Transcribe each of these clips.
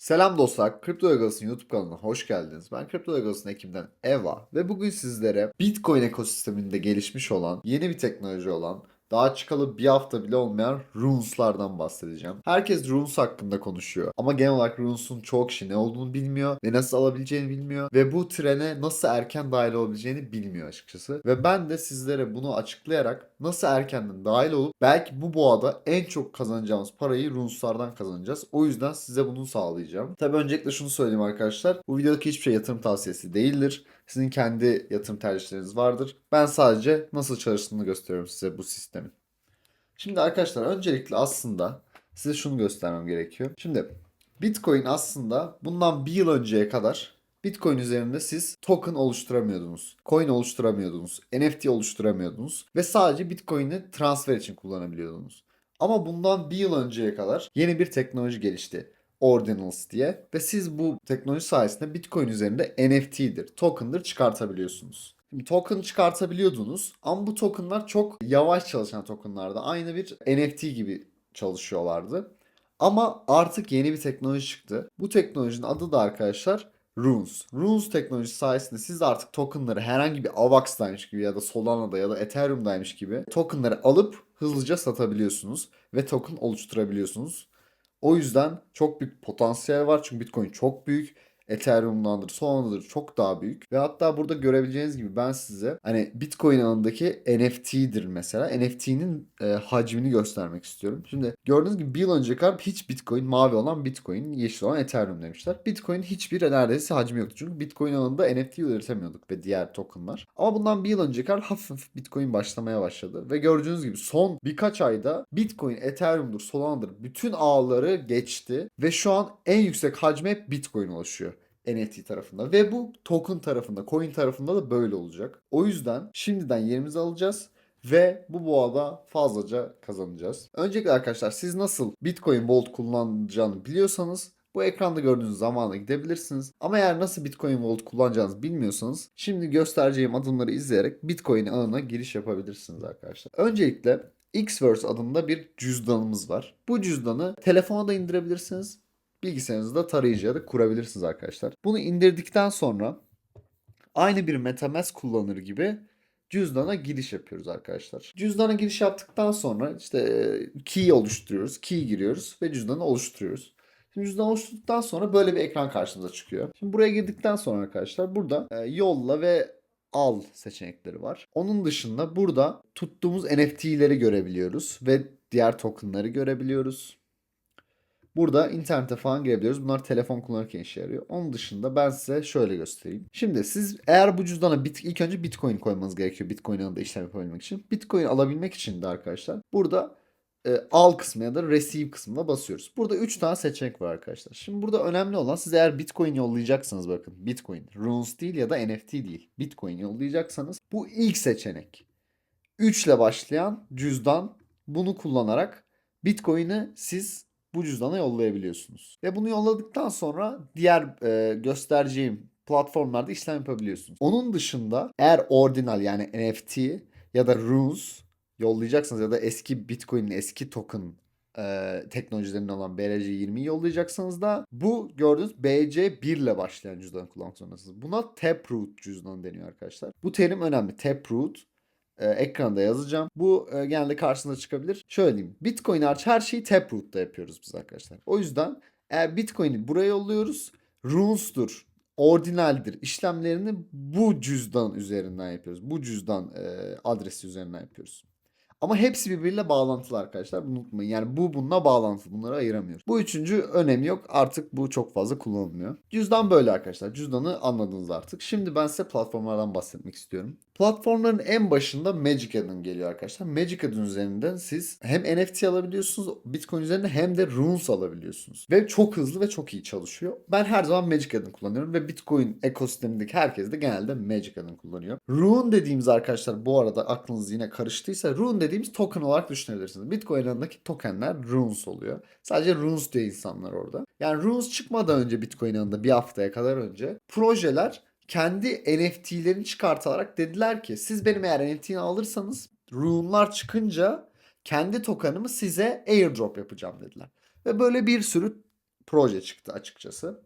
Selam dostlar, Kripto Legacy'ın YouTube kanalına hoş geldiniz. Ben Kripto Legacy'ın ekibinden Eva ve bugün sizlere Bitcoin ekosisteminde gelişmiş olan, yeni bir teknoloji olan, daha çıkalı bir hafta bile olmayan Runes'lardan bahsedeceğim. Herkes Runes hakkında konuşuyor ama genel olarak Runes'un çoğu kişi ne olduğunu bilmiyor, ne nasıl alabileceğini bilmiyor ve bu trene nasıl erken dahil olabileceğini bilmiyor açıkçası. Ve ben de sizlere bunu açıklayarak nasıl erkenden dahil olup belki bu boğada en çok kazanacağımız parayı Runes'lardan kazanacağız. O yüzden size bunu sağlayacağım. Tabi öncelikle şunu söyleyeyim arkadaşlar. Bu videodaki hiçbir şey yatırım tavsiyesi değildir. Sizin kendi yatırım tercihleriniz vardır. Ben sadece nasıl çalıştığını gösteriyorum size bu sistemin. Şimdi arkadaşlar öncelikle aslında size şunu göstermem gerekiyor. Şimdi Bitcoin aslında bundan bir yıl önceye kadar Bitcoin üzerinde siz token oluşturamıyordunuz. Coin oluşturamıyordunuz. NFT oluşturamıyordunuz. Ve sadece Bitcoin'i transfer için kullanabiliyordunuz. Ama bundan bir yıl önceye kadar yeni bir teknoloji gelişti. Ordinals diye ve siz bu teknoloji sayesinde Bitcoin üzerinde NFT'dir, token'dır çıkartabiliyorsunuz. Şimdi token çıkartabiliyordunuz ama bu tokenlar çok yavaş çalışan tokenlardı. Aynı bir NFT gibi çalışıyorlardı. Ama artık yeni bir teknoloji çıktı. Bu teknolojinin adı da arkadaşlar Runes. Runes teknolojisi sayesinde siz artık tokenları herhangi bir Avax'daymış gibi ya da Solana'da ya da Ethereum'daymış gibi tokenları alıp hızlıca satabiliyorsunuz ve token oluşturabiliyorsunuz. O yüzden çok büyük potansiyel var çünkü Bitcoin çok büyük. Ethereum'dandır, Solana'dır çok daha büyük. Ve hatta burada görebileceğiniz gibi ben size hani Bitcoin alanındaki NFT'dir mesela. NFT'nin e, hacmini göstermek istiyorum. Şimdi gördüğünüz gibi bir yıl önce kadar hiç Bitcoin mavi olan Bitcoin, yeşil olan Ethereum demişler. Bitcoin hiçbir neredeyse hacmi yoktu. Çünkü Bitcoin alanında NFT üretemiyorduk ve diğer tokenlar. Ama bundan bir yıl önce kadar hafif hafif Bitcoin başlamaya başladı. Ve gördüğünüz gibi son birkaç ayda Bitcoin, Ethereum'dur, Solana'dır bütün ağları geçti. Ve şu an en yüksek hacme Bitcoin ulaşıyor. NFT tarafında ve bu token tarafında, coin tarafında da böyle olacak. O yüzden şimdiden yerimizi alacağız ve bu boğada fazlaca kazanacağız. Öncelikle arkadaşlar siz nasıl Bitcoin Vault kullanacağını biliyorsanız bu ekranda gördüğünüz zamana gidebilirsiniz. Ama eğer nasıl Bitcoin Vault kullanacağınızı bilmiyorsanız şimdi göstereceğim adımları izleyerek Bitcoin ağına giriş yapabilirsiniz arkadaşlar. Öncelikle Xverse adında bir cüzdanımız var. Bu cüzdanı telefona da indirebilirsiniz bilgisayarınızda tarayıcıya da kurabilirsiniz arkadaşlar. Bunu indirdikten sonra aynı bir MetaMask kullanır gibi cüzdana giriş yapıyoruz arkadaşlar. Cüzdana giriş yaptıktan sonra işte key oluşturuyoruz. Key giriyoruz ve cüzdanı oluşturuyoruz. Şimdi cüzdan oluşturduktan sonra böyle bir ekran karşımıza çıkıyor. Şimdi buraya girdikten sonra arkadaşlar burada e, yolla ve al seçenekleri var. Onun dışında burada tuttuğumuz NFT'leri görebiliyoruz ve diğer tokenları görebiliyoruz. Burada internete falan girebiliyoruz. Bunlar telefon kullanırken işe yarıyor. Onun dışında ben size şöyle göstereyim. Şimdi siz eğer bu cüzdana bit, ilk önce Bitcoin koymanız gerekiyor. Bitcoin alanında işlem yapabilmek için. Bitcoin alabilmek için de arkadaşlar burada e, al kısmı ya da receive kısmına basıyoruz. Burada 3 tane seçenek var arkadaşlar. Şimdi burada önemli olan siz eğer Bitcoin yollayacaksanız bakın Bitcoin, Runes değil ya da NFT değil. Bitcoin yollayacaksanız bu ilk seçenek. 3 ile başlayan cüzdan bunu kullanarak Bitcoin'i siz bu cüzdana yollayabiliyorsunuz. Ve bunu yolladıktan sonra diğer e, göstereceğim platformlarda işlem yapabiliyorsunuz. Onun dışında eğer ordinal yani NFT ya da Runes yollayacaksanız ya da eski Bitcoin'in eski token e, teknolojilerinin olan BRC20'yi yollayacaksanız da bu gördüğünüz BC1 ile başlayan cüzdanı kullanmak zorundasınız. Buna Taproot cüzdanı deniyor arkadaşlar. Bu terim önemli. Taproot e, ekranda yazacağım. Bu e, genelde karşısına çıkabilir. Şöyle diyeyim. Bitcoin hariç her şeyi Taproot'ta yapıyoruz biz arkadaşlar. O yüzden eğer Bitcoin'i buraya yolluyoruz. Runes'tur, ordinaldir işlemlerini bu cüzdan üzerinden yapıyoruz. Bu cüzdan e, adresi üzerinden yapıyoruz. Ama hepsi birbiriyle bağlantılı arkadaşlar. Bunu unutmayın. Yani bu bununla bağlantılı. Bunları ayıramıyoruz. Bu üçüncü önemi yok. Artık bu çok fazla kullanılmıyor. Cüzdan böyle arkadaşlar. Cüzdanı anladınız artık. Şimdi ben size platformlardan bahsetmek istiyorum. Platformların en başında Magic Eden geliyor arkadaşlar. Magic Eden üzerinden siz hem NFT alabiliyorsunuz Bitcoin üzerinde hem de Runes alabiliyorsunuz. Ve çok hızlı ve çok iyi çalışıyor. Ben her zaman Magic Eden kullanıyorum ve Bitcoin ekosistemindeki herkes de genelde Magic Eden kullanıyor. Rune dediğimiz arkadaşlar bu arada aklınız yine karıştıysa Rune dediğimiz token olarak düşünebilirsiniz. Bitcoin alanındaki tokenler Runes oluyor. Sadece Runes diyor insanlar orada. Yani Runes çıkmadan önce Bitcoin alanında bir haftaya kadar önce projeler kendi NFT'lerini çıkartarak dediler ki siz benim eğer NFT'ni alırsanız Rune'lar çıkınca kendi tokenımı size airdrop yapacağım dediler. Ve böyle bir sürü proje çıktı açıkçası.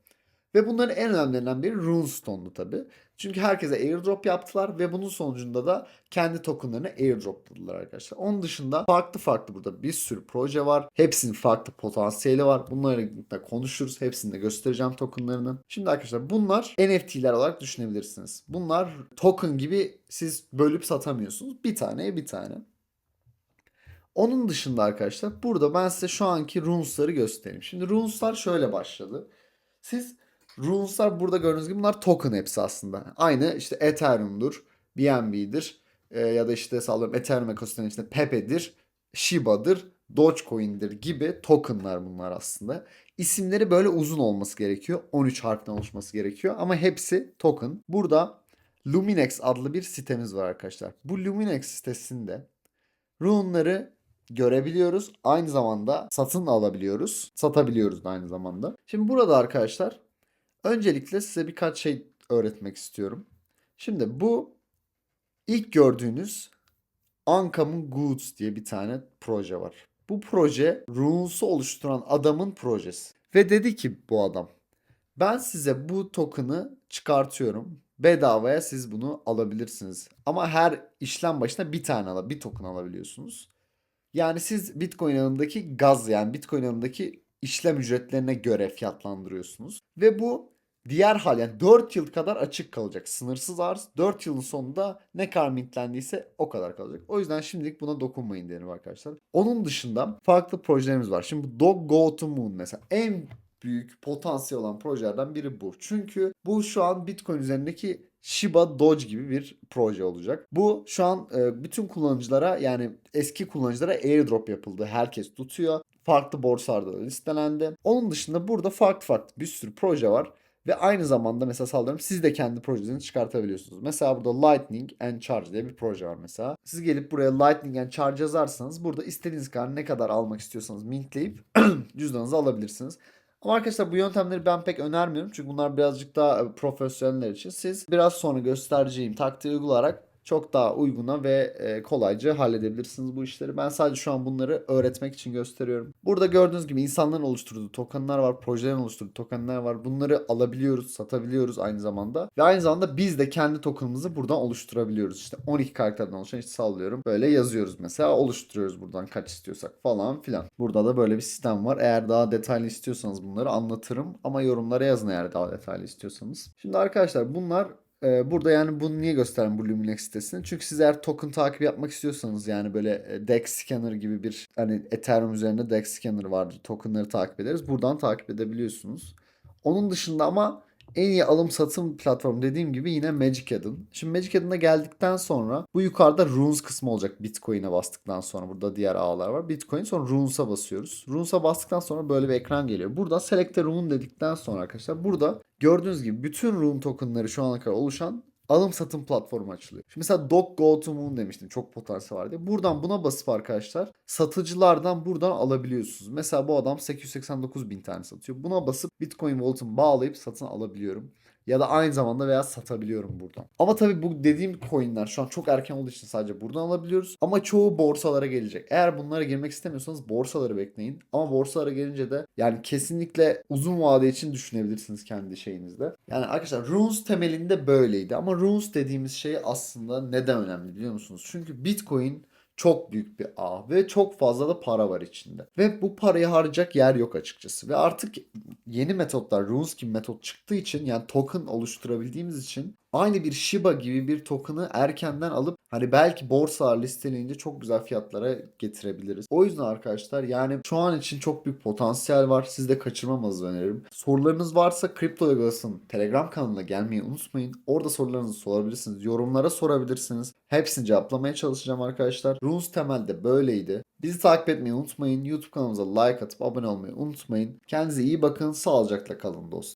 Ve bunların en önemlilerinden biri Runestone'du tabii. Çünkü herkese airdrop yaptılar ve bunun sonucunda da kendi tokenlarını airdropladılar arkadaşlar. Onun dışında farklı farklı burada bir sürü proje var. Hepsinin farklı potansiyeli var. Bunları da konuşuruz. Hepsini de göstereceğim tokenlarını. Şimdi arkadaşlar bunlar NFT'ler olarak düşünebilirsiniz. Bunlar token gibi siz bölüp satamıyorsunuz. Bir taneye bir tane. Onun dışında arkadaşlar burada ben size şu anki runes'ları göstereyim. Şimdi runes'lar şöyle başladı. Siz runes'lar burada gördüğünüz gibi bunlar token hepsi aslında. Aynı işte Ethereum'dur, BNB'dir e, ya da işte sallıyorum Ethereum ekosisteminin içinde Pepe'dir, Shiba'dır, Dogecoin'dir gibi tokenlar bunlar aslında. İsimleri böyle uzun olması gerekiyor. 13 harften oluşması gerekiyor ama hepsi token. Burada Luminex adlı bir sitemiz var arkadaşlar. Bu Luminex sitesinde rune'ları görebiliyoruz. Aynı zamanda satın alabiliyoruz. Satabiliyoruz da aynı zamanda. Şimdi burada arkadaşlar öncelikle size birkaç şey öğretmek istiyorum. Şimdi bu ilk gördüğünüz Uncommon Goods diye bir tane proje var. Bu proje Runes'u oluşturan adamın projesi. Ve dedi ki bu adam ben size bu token'ı çıkartıyorum. Bedavaya siz bunu alabilirsiniz. Ama her işlem başına bir tane al, bir token alabiliyorsunuz. Yani siz Bitcoin ağındaki gaz yani Bitcoin ağındaki işlem ücretlerine göre fiyatlandırıyorsunuz. Ve bu diğer hal yani 4 yıl kadar açık kalacak. Sınırsız arz 4 yılın sonunda ne kadar mintlendiyse o kadar kalacak. O yüzden şimdilik buna dokunmayın derim arkadaşlar. Onun dışında farklı projelerimiz var. Şimdi bu Dog Go to Moon mesela en büyük potansiyel olan projelerden biri bu. Çünkü bu şu an Bitcoin üzerindeki Shiba Doge gibi bir proje olacak. Bu şu an e, bütün kullanıcılara yani eski kullanıcılara airdrop yapıldı. Herkes tutuyor. Farklı borsalarda da listelendi. Onun dışında burada farklı farklı bir sürü proje var. Ve aynı zamanda mesela sallıyorum siz de kendi projenizi çıkartabiliyorsunuz. Mesela burada Lightning and Charge diye bir proje var mesela. Siz gelip buraya Lightning and Charge yazarsanız burada istediğiniz kadar ne kadar almak istiyorsanız mintleyip cüzdanınızı alabilirsiniz. Ama arkadaşlar bu yöntemleri ben pek önermiyorum. Çünkü bunlar birazcık daha e, profesyoneller için. Siz biraz sonra göstereceğim taktiği uygulayarak çok daha uyguna ve e, kolayca halledebilirsiniz bu işleri. Ben sadece şu an bunları öğretmek için gösteriyorum. Burada gördüğünüz gibi insanların oluşturduğu tokenlar var, projelerin oluşturduğu tokenlar var. Bunları alabiliyoruz, satabiliyoruz aynı zamanda. Ve aynı zamanda biz de kendi tokenımızı buradan oluşturabiliyoruz. İşte 12 karakterden oluşan işte sallıyorum. Böyle yazıyoruz mesela oluşturuyoruz buradan kaç istiyorsak falan filan. Burada da böyle bir sistem var. Eğer daha detaylı istiyorsanız bunları anlatırım. Ama yorumlara yazın eğer daha detaylı istiyorsanız. Şimdi arkadaşlar bunlar ee, burada yani bunu niye gösterdim bu Luminex sitesini? Çünkü siz eğer token takibi yapmak istiyorsanız yani böyle e, DEX scanner gibi bir hani Ethereum üzerinde DEX scanner vardır. Tokenları takip ederiz. Buradan takip edebiliyorsunuz. Onun dışında ama en iyi alım satım platformu dediğim gibi yine Magic Eden. Şimdi Magic Eden'a geldikten sonra bu yukarıda Runes kısmı olacak Bitcoin'e bastıktan sonra. Burada diğer ağlar var. Bitcoin sonra Runes'a basıyoruz. Runes'a bastıktan sonra böyle bir ekran geliyor. Burada Select a Rune dedikten sonra arkadaşlar burada gördüğünüz gibi bütün Rune tokenları şu ana kadar oluşan alım satım platformu açılıyor. Şimdi mesela Dog Go to Moon demiştim. Çok potansiyel var diye. Buradan buna basıp arkadaşlar satıcılardan buradan alabiliyorsunuz. Mesela bu adam 889 bin tane satıyor. Buna basıp Bitcoin Wallet'ımı bağlayıp satın alabiliyorum. Ya da aynı zamanda veya satabiliyorum buradan. Ama tabii bu dediğim coinler şu an çok erken olduğu için sadece buradan alabiliyoruz. Ama çoğu borsalara gelecek. Eğer bunlara girmek istemiyorsanız borsaları bekleyin. Ama borsalara gelince de yani kesinlikle uzun vade için düşünebilirsiniz kendi şeyinizde. Yani arkadaşlar Runes temelinde böyleydi. Ama Runes dediğimiz şey aslında neden önemli biliyor musunuz? Çünkü Bitcoin çok büyük bir ağ ve çok fazla da para var içinde. Ve bu parayı harcayacak yer yok açıkçası. Ve artık yeni metotlar, Runes gibi metot çıktığı için yani token oluşturabildiğimiz için aynı bir Shiba gibi bir token'ı erkenden alıp hani belki borsalar listeleyince çok güzel fiyatlara getirebiliriz. O yüzden arkadaşlar yani şu an için çok büyük potansiyel var. Siz de kaçırmamanızı öneririm. Sorularınız varsa Kripto Yogas'ın Telegram kanalına gelmeyi unutmayın. Orada sorularınızı sorabilirsiniz. Yorumlara sorabilirsiniz. Hepsini cevaplamaya çalışacağım arkadaşlar. Runes temelde böyleydi. Bizi takip etmeyi unutmayın. YouTube kanalımıza like atıp abone olmayı unutmayın. Kendinize iyi bakın. Sağlıcakla kalın dostum.